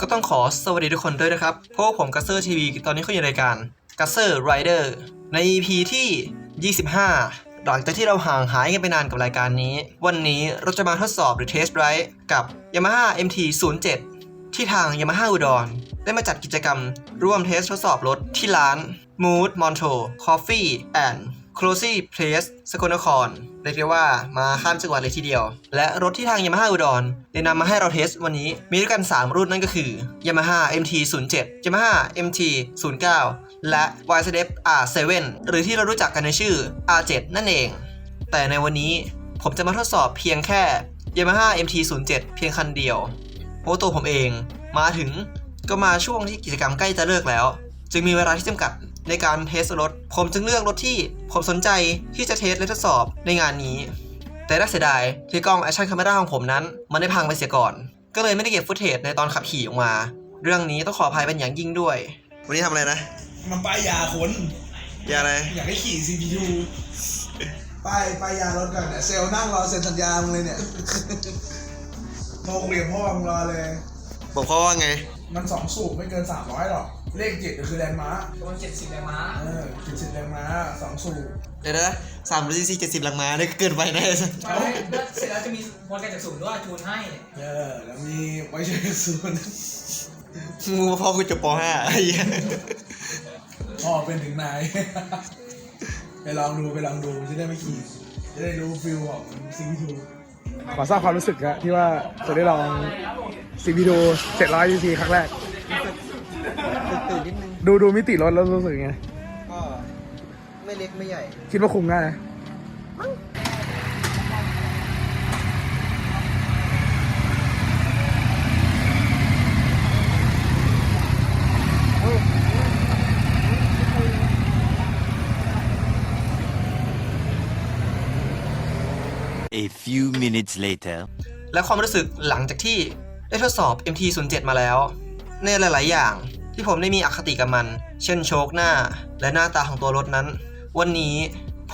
ก็ต้องขอสวัสดีทุกคนด้วยนะครับเพราะว่าผมกัสเซอร์ทีวีตอนนี้เขาอยู่ในรายการกัสเซอร์ไรเดอร์ใน EP ที่ 25 หลังจากที่เราห่างหายกันไปนานกับรายการนี้ วันนี้เราจะมาทดสอบหรือเทสไรด์กับ Yamaha MT 07 ที่ทาง Yamaha อุดรได้มาจัดกิจกรรมร่วมเทสทดสอบรถที่ร้าน Mood Monto Coffee and c l o s y Place สกลนครเรียกได้ว่ามาข้ามจังหวัดเลยทีเดียว และรถที่ทาง Yamaha อุดรได้นำมาให้เราเทสวันนี้ มีด้วยกัน 3 รุ่นนั่นก็คือ Yamaha MT 07 Yamaha MT 09และ YZF R7 หรือที่เรารู้จักกันในชื่อ R7 นั่นเอง แต่ในวันนี้ผมจะมาทดสอบเพียงแค่ Yamaha MT 07เพียงคันเดียวเพราะตัวผมเองมาถึงก็มาช่วงที่กิจกรรมใกล้จะเลิกแล้ว จึงมีเวลาที่จำกัด ในการเทสรถ ผมจึงเลือกรถที่ผมสนใจที่จะเทสและทดสอบในงานนี้ แต่น่าเสียดายที่กล้อง Action Camera ของผมนั้น มันได้พังไปเสียก่อน ก็เลยไม่ได้เก็บฟุตเทจในตอนขับขี่ออกมา เรื่องนี้ต้องขออภัยเป็นอย่างยิ่งด้วย วันนี้ทำอะไรนะมันป้ายยาคนยาอะไรอยากให้ขี่ CPU ป้ายป้ายยารถก่อนเนี่ยเซลล์นั่งรอเซ็นสัญญามึงเลยเนี่ยโทรคุยกับพ่อมึงรอเลยบอกเขาว่าไง มันสองสูบไม่เกิน300หรอก เลขเจ็ดก็คือแรงม้าประมาณเจ็ดสิบแรงม้าเออเจ็ดสิบแรงม้าสองสูบเดี๋ยวนะสามร้อยซีซีเจ็ดสิบลังมาได้เกินไปแน่มาให้เสร็จแล้วจะมีมอเตอร์จากศูนย์ด้วยจูนให้เออแล้วมีไว้ใช้ศูนย์มึงพ่อกูจบป .5 ไอ้เหี้ยพ่อเป็นถึงนาย ไปลองดูไปลองดูจะได้ไม่ขี่จะได้รู้ฟิลของ CPU ขอทราบความรู้สึกอะที่ว่าจะได้ลอง CPU 700 cc ครั้งแรกตื่นนิ ดนึงดูดูมิติรถแล้วรู้สึกไง ก็ไม่เล็กไม่ใหญ่ คิดว่าคุมง่ายไหม A few minutes later. และความรู้สึกหลังจากที่ได้ทดสอบ MT07 มาแล้ว ในหลาย ๆ อย่าง ที่ผมได้มีอคติกับมัน เช่นโชคหน้า และหน้าตาของตัวรถนั้น วันนี้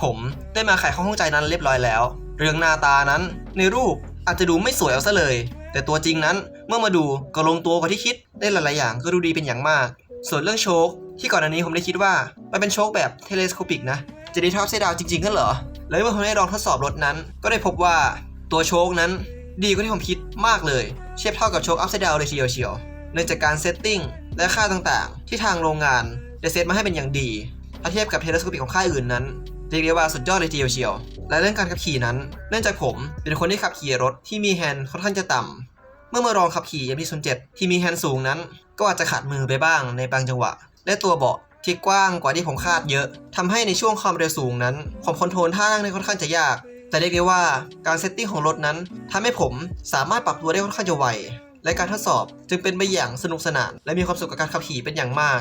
ผมได้มาไขข้อข้องใจนั้นเรียบร้อยแล้ว เรื่องหน้าตานั้นในรูปอาจจะดูไม่สวยเอาซะเลย แต่ตัวจริงนั้นเมื่อมาดูก็ลงตัวกว่าที่คิดได้หลายๆอย่างก็ดูดีเป็นอย่างมาก ส่วนเรื่องโชคที่ก่อนอันนี้ผมได้คิดว่ามันเป็นโชคแบบเทเลสโคปิกนะ จะได้ทอปไซดาวจริงๆกันเหรอ แล้วเมื่อผมได้ลองทดสอบรถนั้น ก็ได้พบว่าตัวโชคนั้น ดีกว่าที่ผมคิดมากเลย เทียบเท่ากับโชคอัพไซด์ดาวเลยทีเดียวเชียว เนื่องจากการเซตติ้ง และค่าต่างๆ ที่ทางโรงงานได้เซตมาให้เป็นอย่างดี ถ้าเทียบกับเทเลสโคปิกของค่ายอื่นนั้นเรียกได้ว่าสุดยอดเลยทีเดียวเชียว และเรื่องการขับขี่นั้น เนื่องจากผมเป็นคนที่ขับขี่รถที่มีแฮนด์ค่อนข้างจะต่ำเมื่อมาลองขับขี่ย m ที่07 ที่มีแฮนด์สูงนั้น ก็อาจจะขาดมือไปบ้างในบางจังหวะ และตัวเบาะที่กว้างกว่าที่ผมคาดเยอะทำให้ในช่วงความเร็วสูงนั้นผมคอนโทรลท่านั่งได้ค่อนข้างจะยาก แต่เรียกได้ว่าการเซตติ้งของรถนั้นทำให้ผมสามารถปรับตัวได้ค่อนข้างจะไว และการทดสอบจึงเป็นไปอย่างสนุกสนาน และมีความสุขกับการขับขี่เป็นอย่างมาก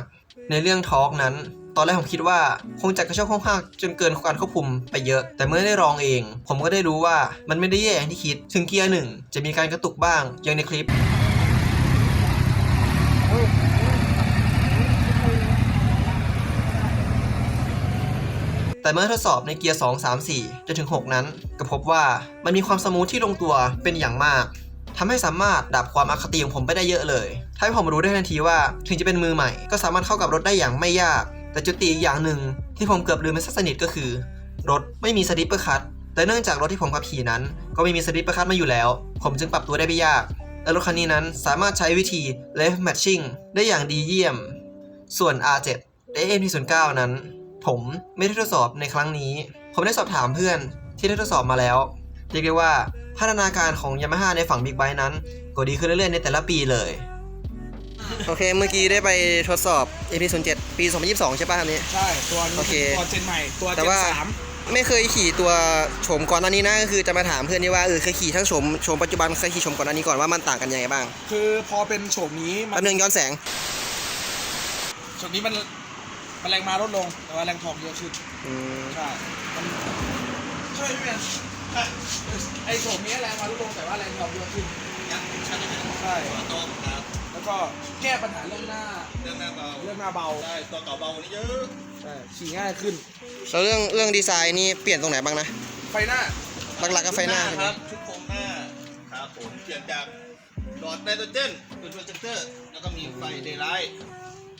ในเรื่องทอร์กนั้น ตอนแรกผมคิดว่าคงจะกระโชกห้องห้างจนเกินการควบคุมไปเยอะ แต่เมื่อได้ลองเอง ผมก็ได้รู้ว่ามันไม่ได้แย่อย่างที่คิด ถึงเกียร์หนึ่งจะมีการกระตุกบ้างอย่างในคลิปแต่เมื่อทดสอบในเกียร์ 2 3 4 จนถึง 6 นั้น ก็พบว่ามันมีความสมูทที่ลงตัวเป็นอย่างมาก ทำให้สามารถดับความอคติของผมไปได้เยอะเลยทำให้ผมรู้ได้ทันทีว่า ถึงจะเป็นมือใหม่ ก็สามารถเข้ากับรถได้อย่างไม่ยาก แต่จุดตีอีกอย่างหนึ่งที่ผมเกือบลืมไปสักสนิทก็คือ รถไม่มีสลิปเปอร์คัตแต่เนื่องจากรถที่ผมขับขี่นั้น ก็ไม่มีสลิปเปอร์คัตมาอยู่แล้ว ผมจึงปรับตัวได้ไม่ยากและรถคันนี้นั้นสามารถใช้วิธี left matching ได้อย่างดีเยี่ยม ส่วน R7 และ M9 นั้น ผมไม่ได้ทดสอบในครั้งนี้ ผมได้สอบถามเพื่อนที่ได้ทดสอบมาแล้ว เรียกได้ว่า พัฒนาการของ Yamaha ในฝั่ง Big Bike นั้น ก็ดีขึ้นเรื่อยๆในแต่ละปีเลย โอเค เมื่อกี้ได้ไปทดสอบ AP07 ปี 2022 ใช่ป่ะอันนี้ ใช่ตัวนี้โอเคตัวเจนใหม่ตัวแต่เจนว่า สามไม่เคยขี่ตัวโฉมก่อนอันนี้นะก็คือจะมาถามเพื่อนนี่ว่าเออเคยขี่ทั้งโฉมโฉมปัจจุบันเคยขี่โฉมก่อนอันนี้ก่อนว่ามันต่างกันยังไงบ้างคือพอเป็นโฉมนี้มัแป๊บนึงย้อนแสง โฉมนี้มันมันแรงมาลดลงแต่ว่าแรงทองเยอะขึ้น อืม ใช่มันใช่ไหม ไอโฉมนี้แรงมาลดลงแต่ว่าแรงทองเยอะขึ้นใช่แล้วก็แก้ปัญหาเรื่องหน้า เรื่องหน้าเบา เรื่องหน้าเบา ใช่ ตัวเก่าเบานี่เยอะใช่ขี่ง่ายขึ้น แล้วเรื่องเรื่องดีไซน์นี่เปลี่ยนตรงไหนบ้างนะ ไฟหน้า หลักๆก็ไฟหน้าใช่ไหมครับ ชุดโครงหน้าครับผมเปลี่ยนจากหลอดไนโตรเจนเป็นโปรเจคเตอร์ แล้วก็มีไฟเดย์ไลท์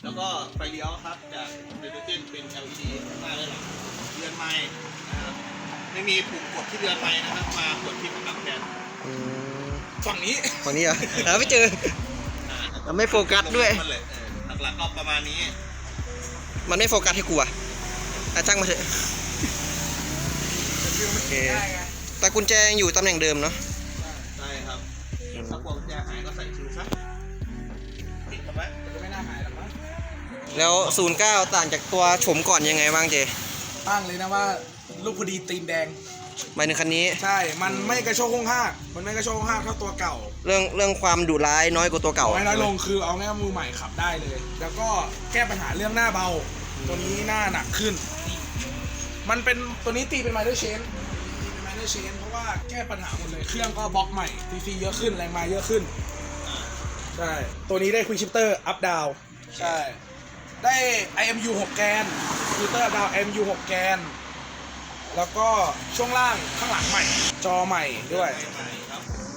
แล้วก็ไฟเลี้ยวครับจากไนโตรเจนเป็น LED หน้าและหลังเรือนไม้นะครับ ไม่มีปุ่มกดที่เรือนไม้นะครับ มากดที่ข้างหลังแทนฝั่งนี้ฝั่งนี้เหรอหาไม่เจอเราไม่โฟกัสด้วย มันเลยเออหลักๆก็ประมาณนี้ มันไม่โฟกัสให้กูอะอะจ้างมาเถอะโอเคแต่กุญแจยังอยู่ตำแหน่งเดิมเนาะใช่ครับถ้ากลัวกุญแจหายก็ใส่ชูซะติดทำไมไม่น่าหายหรอกมั้งแล้ว 09 ต่างจากตัวโฉมก่อนยังไงบ้างเจ ตั้งเลยนะว่า ลูกพอดีตีนแดง หมายถึงคันนี้ ใช่ มันไม่กระโชกห้องห้ากมันไม่กระโชกห้องห้ากเท่าตัวเก่าเรื่องเรื่องความดุร้ายน้อยกว่าตัวเก่าเอาไว้น้อยลงคือเอาง่ายๆมือใหม่ขับได้เลย แล้วก็แก้ปัญหาเรื่องหน้าเบา ตัวนี้หน้าหนักขึ้น มันเป็นตัวนี้ตีเป็นไมเนอร์เชนตีเป็นไมเนอร์เชนเพราะว่าแก้ปัญหาหมดเลย เครื่องก็บล็อกใหม่ทีฟีเยอะขึ้นแรงมาเยอะขึ้น ใช่ ตัวนี้ได้ควิ c ชิปเตอร์อัพดาวใช่ ได้ IMU 6 แกนควิ c เตอร์อัพดาว IMU 6 แกน แล้วก็ช่วงล่างข้างหลังใหม่ จอใหม่ด้วย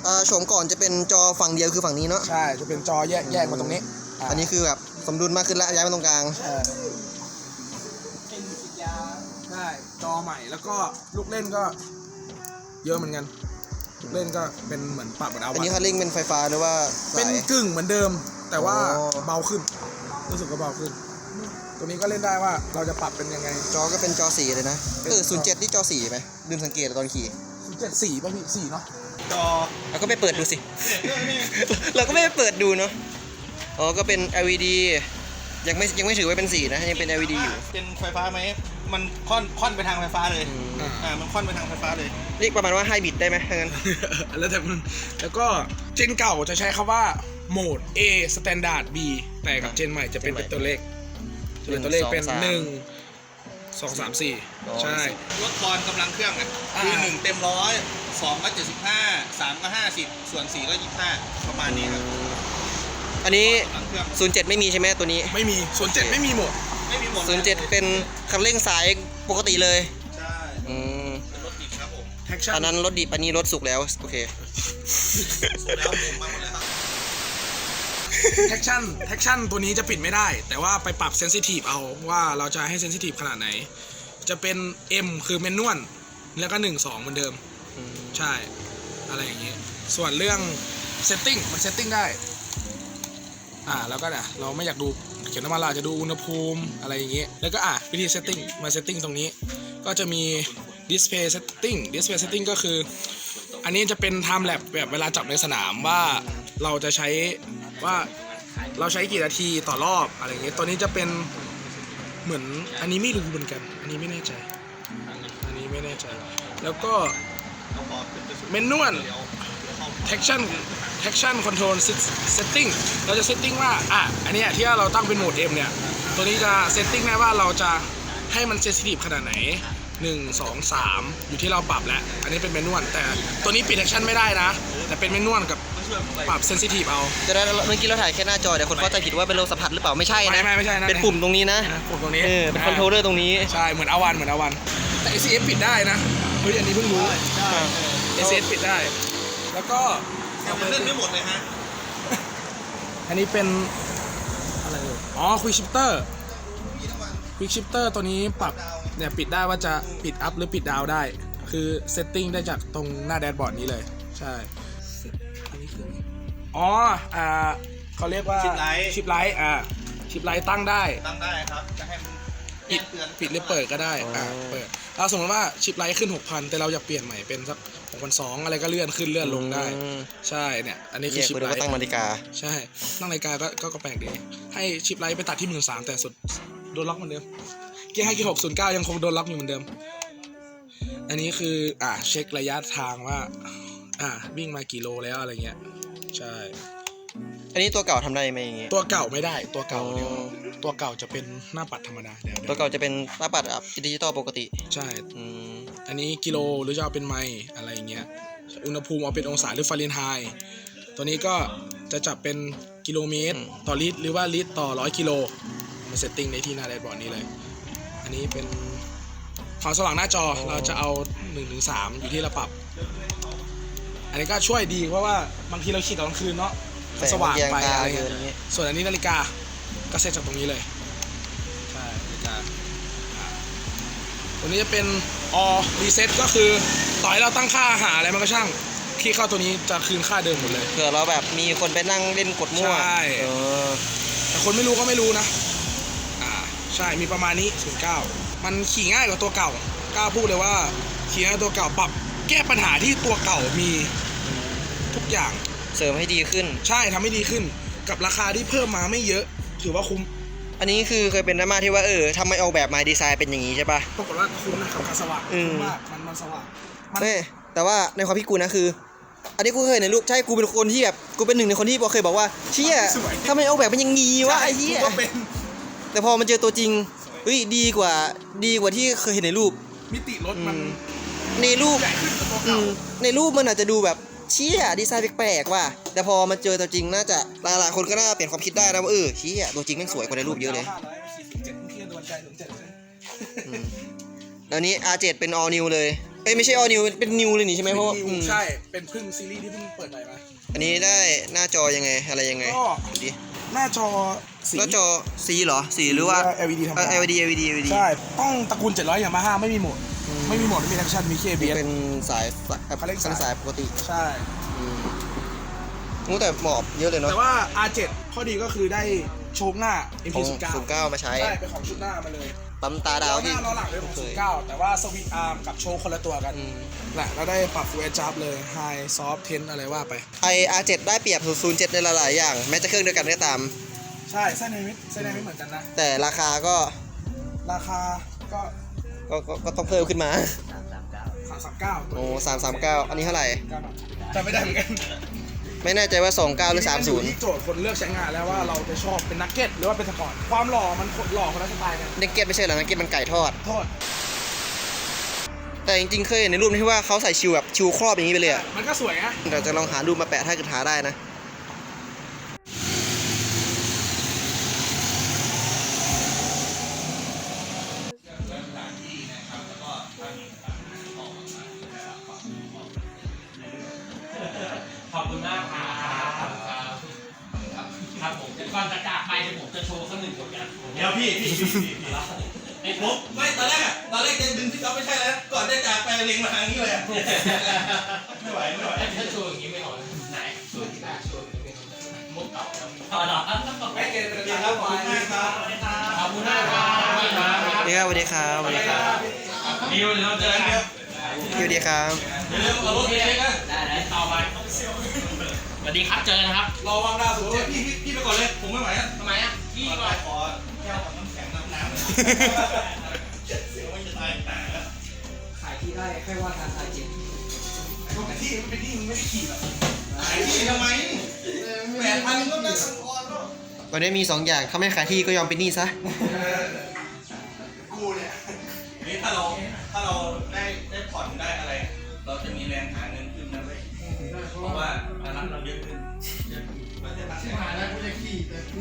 เอ่อโฉมก่อนจะเป็นจอฝั่งเดียวคือฝั่งนี้เนาะ ใช่จะเป็นจอแยกแยกมาตรงนี้ะอันนี้คือแบบสมดุลมากขึ้นแล้วย้ายมาตรงกลางใช่ใช่จอใหม่แล้วก็ลูกเล่นก็ เยอะเหมือนกันลูกเล่นก็เป็นเหมือนปรับเหมือนเอาอันนี้คันเร่งเป็นไฟฟ้าหรือว่าเป็นสาย กึ่งเหมือนเดิม แต่ว่าอ๋อ เบาขึ้นรู้สึกว่าเบาขึ้น ตัวนี้ก็เล่นได้ว่าเราจะปรับเป็นยังไง จอก็เป็นจอสีเลยนะเป็นเออ07นี่จอสีไหมลืมสังเกตตอนขี่เจ็ดสี่ป่ะพี่สี่เนาะจอเราก็ไปเปิดดูสิเนี่ยเนี่ยเนี่ยเราก็ไม่ไปเปิดดูเนาะอ๋อก็เป็น LED ยังไม่ยังไม่ถือว่าเป็นสีนะยังเป็น LED อยู่เป็นไฟฟ้าไหมมันค่อนค่อนไปทางไฟฟ้าเลยอ่าอ่ามันค่อนไปทางไฟฟ้าเลยเรียกประมาณว่าไฮบริดได้ไหมถ้างั้นแล้วแต่มันแล้วก็เจนเก่าจะใช้คำว่าโหมด A Standard B แต่กับเจนใหม่จะเป็นเจนใหม่เป็นตัวเลข จะเป็นตัวเลขเป็นหนึ่งหนึ่งสองสามสี่อ๋อใช่รถคอนกำลังเครื่องอะอ่าคือหนึ่งเต็มร้อยสองก็เจ็ดสิบห้าสามก็ห้าสิบส่วนสี่ก็ยี่สิบห้าประมาณนี้ครับอันนี้กำลังเครื่อง07ไม่มีใช่ไหมตัวนี้ไม่มีส่วนเจ็ดไม่มีหมดไม่มีหมด07เป็นคันเร่งสายปกติเลยใช่อืมเป็นรถดิบครับผมแท็กชั่อันนนั้นรถดิบอันนี้รถสุกแล้วโอเคสุดแล้วผมมาหมดเลยครับ แท็กชั่นแท็กชั่นตัวนี้จะปิดไม่ได้ แต่ว่าไปปรับเซนซิทีฟเอาว่าเราจะให้เซนซิทีฟขนาดไหน จะเป็น M คือเมนนวลแล้วก็1 2เหมือนเดิม ใช่ อะไรอย่างนี้ ส่วนเรื่องเซตติ้งมันเซตติ้งได้ อ่าแล้วก็เนี่ยเราไม่อยากดูเขียนน้ำมันเราอาจจะดูอุณหภูมิอะไรอย่างนี้ แล้วก็อะวิธีเซตติ้งมาเซตติ้งตรงนี้ ก็จะมี display setting display setting ก็คือ อันนี้จะเป็น time lapse แบบเวลาจับในสนามว่าเราจะใช้ ว่าเราใช้กี่นาทีต่อรอบอะไรอย่างเงี้ยตัวนี้จะเป็นเหมือนอันนี้ไม่รู้เหมือนกัน อันนี้ไม่แน่ใจ อันนี้ไม่แน่ใจ แล้วก็เมนนวล traction traction control setting เราจะ setting ว่า อะ อันนี้ที่เราตั้งเป็นโหมด M เนี่ย ตัวนี้จะ setting ได้ว่าเราจะให้มัน sensitive ขนาดไหน 1 2 3 อยู่ที่เราปรับแล้ว อันนี้เป็นเมนนวล แต่ตัวนี้ปิด traction ไม่ได้นะ แต่เป็นเมนนวลกับ ปรับ sensitive เอาจะได้เมื่อกี้เราถ่ายแค่หน้าจอเดี๋ยวคนเข้าใจผิดว่าเป็นโลสัมผัสหรือเปล่าไม่ใช่นะไม่ไม่ไม่ใช่นะเป็นปุ่มตรงนี้นะนะปุ่มตรงนี้เออเป็นคอนโทรลเลอร์ตรงนี้ใช่เหมือนอาวันเหมือนอาวันแต่ ACS ปิดได้นะเฮ้ยอันนี้เพิ่งรู้ ACS ปิดได้ แล้วก็มันเล่นไม่หมดเลยฮะอันนี้เป็นอะไรเอ่ยอ๋อ Quick Shifter Quick Shifter ตัวนี้ปรับเนี่ยปิดได้ว่าจะปิดอัพหรือปิดดาวได้ คือเซตติ้งได้จากตรงหน้าแดชบอร์ดนี้เลย ใช่ อ๋ออ่าเขาเรียกว่าชิปไลท์ ชิปไลท์อ่าชิปไลท์ตั้งได้ ตั้งได้ครับ จะให้มันปิดแจ้งเตือนปิดหรือเปิดก็ได้อ๋ออ่อ่าเปิดเราสมมติว่าชิปไลท์ขึ้น 6,000 แต่เราอยากเปลี่ยนใหม่เป็นสัก6,200อะไรก็เลื่อนขึ้นเลื่อนลงได้ อืมใช่เนี่ยอันนี้คืแยอกชิปไปดูไลว่าท์ตั้งนาฬิกา ใช่ตั้งนาฬิกาก็ก็ก็แปลกดีให้ชิปไลท์ไปตัดที่หมื่นสามแต่สุดโดนล็อกเหมือนเดิมเกียร์ให้เกียร์หกศูนย์เก้ายังคงโดนล็อกอยู่เหมือนเดิม อันนี้คืออ่าเช็คระยะทางว่า อ่าวิ่งมากี่โลแล้วอะไรเงี้ย ใช่ อันนี้ตัวเก่าทำได้ไหมอย่างงี้ ตัวเก่าไม่ได้ ตัวเก่าเดียว อ๋อ ตัวเก่าจะเป็นหน้าปัดธรรมดาเดี๋ยวตัเดี๋วยวเก่าจะเป็นหน้าปัดแบบดิจิตอลปกติ ใช่ อืม อันนี้กิโลหรือจะเอาเป็นไมล์อะไรอย่างเงี้ย อุณหภูมิเอาเป็นองศาหรือฟาเรนไฮต์ ตัวนี้ก็จะจับเป็นกิโลเมตรต่อลิตรหรือว่าลิตรต่อร้อยกิโล มาเซตติ้งในที่หน้าแดชบอร์ดนี้เลย อันนี้เป็นความสว่างหน้าจอเราจะเอา1นถึงสอยู่ที่เราปรับอั นนี้ก็ช่วยดีเพราะว่าบางทีเราขี่ตอนกลางคืนเนาะแสงสว่างแยงไปตาอะไรเกิเงี้นยอย่างเงี้ยส่วนอันนี้นาฬิกาก็เซ็ตจากตรงนี้เลยใช่นาฬิกาอ่าตัวนี้จะเป็นออรีเซ็ตก็คือต่อให้เราตั้งค่าหาอะไรมันก็ช่างที่เข้าตัวนี้จะคืนค่าเดิมหมดเลยเผื่อเราแบบมีคนไปนั่งเล่นกดมั่วใช่เออแต่คนไม่รู้ก็ไม่รู้นะอ่าใช่มีประมาณนี้09มันขี่ง่ายกว่าตัวเก่ากล้าพูดเลยว่าขี่ง่ายกว่าตัวเก่าปรับแก้ปัญหาที่ตัวเก่ามี ทุกอย่าง เสริมให้ดีขึ้น ใช่ทำให้ดีขึ้น กับราคาที่เพิ่มมาไม่เยอะ ถือว่าคุ้ม อันนี้คือเคยเป็นดราม่าที่ว่าเออทำไมออกแบบมาดีไซน์เป็นอย่างนี้ใช่ปะ ปรากฏว่าคุ้มนะกับการสว่างอืม คุ้มมากมันมันสว่างมันเฮ้ยแต่ว่าในความพี่กูนะคือ อันนี้กูเคยเห็นในรูปใช่กูเป็นคนที่แบบกูเป็นหนึ่งในคนที่บอกเคยบอกว่าเชี่ยทำไมออกแบบเป็นอย่างนี้วะไอ้เหี้ยก็เป็นแต่พอมันเจอตัวจริงเฮ้ยดีกว่าดีกว่าที่เคยเห็นในรูป มิติรถมันอืม ในรูปใหญ่ขึ้นกว่าตัวอืเก่ามในรูปมันอาจจะดูแบบ เชี่ยดีไซน์แปลกๆว่ะแต่พอมันเจอตัวจริงน่าจะหลายๆคนก็น่าเปลี่ยนความคิดได้นะว่าเออเชี่ยตัวจริงแม่งสวยกว่าในรูปเยอะเลยเจ็ดเที่ยวโดนใจโดนใจเลยอืมแล้วนี้ R7 เป็น all new เลยเอ้ยไม่ใช่ all new เป็น new เลยนี่ใช่ไหมเพราะว่าอืมใช่ เป็นพึ่งซีรีส์ที่เพิ่งเปิดใหม่มา อันนี้ได้หน้าจอยังไงอะไรยังไงก็ดูดิหน้าจอสีหน้าจอสีเหรอสีหรือว่า LED ธรรมเอ่อดา LED LED LED ใช่ ต้องตระกูล 700 อย่างมาห้าไม่มีโหมด ไม่มีโหมดไม่มีแอคชั่นมีแค่ ABS เป็นสายสายเขาเรียกสายสายปกติ ใช่อืมงูแต่หมอบเยอะเลยเนาะแต่ว่า R7 ข้อดีก็คือได้โชคหน้าของ MP09 09 มาใช้ ใช่ เป็นของชุดหน้ามาเลยปั๊มตาดาล้วอหที่น้าล้อหลังเป็นของเคย09แต่ว่าสวิตอาร์มกับโชคคนละตัวกันอืมแหละแล้วได้ปรับ Full Adjust เลย High Soft Tense อะไรว่าไปไอ R7 ได้เปรียบ07ในหลายๆอย่าง แม้จะเครื่องเดียวกันก็ตาม ใช่ไส้ในมิตไส้ในมิตเหมือนกันนะ แต่ราคาก็ราคาก็ ก็ก็ก็ต้องเพิ่มขึ้นมา339โอ้สามสามเก้าอันนี้เท่าไหร่ จำไม่ได้เหมือนกันไม่แน่ใจว่า29หรือมันยู่ที่โจทย์คนเลือกใช้งานแล้วว่าเราจะชอบเป็นนักเก็ตหรือว่าเป็นสปอร์ตความหล่อมันคนหล่อคนละสไตล์กัน30เนกเก็ตไม่ใช่เหรอเนกเก็ตมันไก่ทอด โทษแต่จริงๆเคยเห็นในรูปที่ว่าเขาใส่ชิวแบบชิวครอบอย่างนี้ไปเลยอะมันก็สวยนะ เราจะลองหารูปมาแปะถ้าเกิดหาได้นะ คุณมากครับครับผมเดี๋ยวก่อนจะจากไปเดี๋ยวผมจะโชว์สักหนึ่งผลงานผมเดี๋ยวพี่พี่พี่พี่พี่ไอ้ผผมมไม่ตอนแรกอะตอนแรกจะดึงพี่ก๊อฟไม่ใช่แล้ว ก่อนจะจากไปเล็งมาทางนี้เลยอะไม่ไหวไม่ไหวถ้าโชว์อย่างนี้ไม่หน่อยไหนโชว์ที่หน้าโชว์ที่เป็นมุกเก่าครับอ๋อเหรอไม่เกินประเด็นครับขอบคุณมากครับขอบคุณมากครับสวัสดีครับสวัสดีครับสวัสดีครับนิวเราเจอกันเดี๋ยวสวัสดีครับเดี๋ยวเร็วเอารถไปเช็คนะ ได้ได้ต่อไปส วัสดีครับเจอกันครับ รอวางดาวสูงเช็คพี่พี่พี่ไปก่อนเลย ผมไม่ไหวแล้วทำไมอะพี่พี่ก่ก่ออนนขอแก้วกับน้ำแข็งน้ำน้ำเจ็ดเสียวมันจะตายหนาแล้วขายที่ได้ค่อยว่ากันขายเจ็ดไอ้พวกที่มันเป็นที่มึงไม่ได้ขี่หรอกขายที่ทำไมแปดพันก็ได้สังกรแล้วตอนนี้มี2อย่างถ้าไม่ขายที่ก็ยอมเป็นหนี้ซะ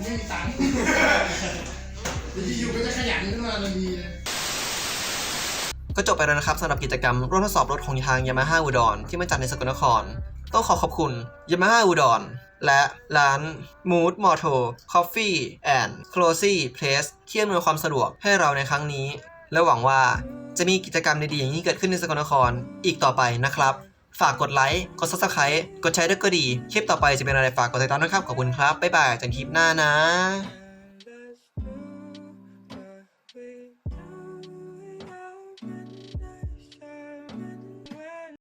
ไม่มีตังค์อยู่ก็จะขยันขึ้นมาทันทีเลย ก็จบไปแล้วนะครับสำหรับกิจกรรมร่วมทดสอบรถของทาง Yamaha อุดรที่มาจัดในสกลนคร ต้องขอขอบคุณ Yamaha อุดรและร้าน Mood Moto Coffee and c l o s y Place ที่อำนวยความสะดวกให้เราในครั้งนี้ และหวังว่าจะมีกิจกรรมดีๆอย่างนี้เกิดขึ้นในสกลนครอีกต่อไปนะครับ ฝากกดไลค์ กด Subscribe กดแชร์ด้วยก็ดี คลิปต่อไปจะเป็นอะไรฝากกดติดตามด้วยครับ ขอบคุณครับ บ๊ายบายจอกันคลิปหน้านะ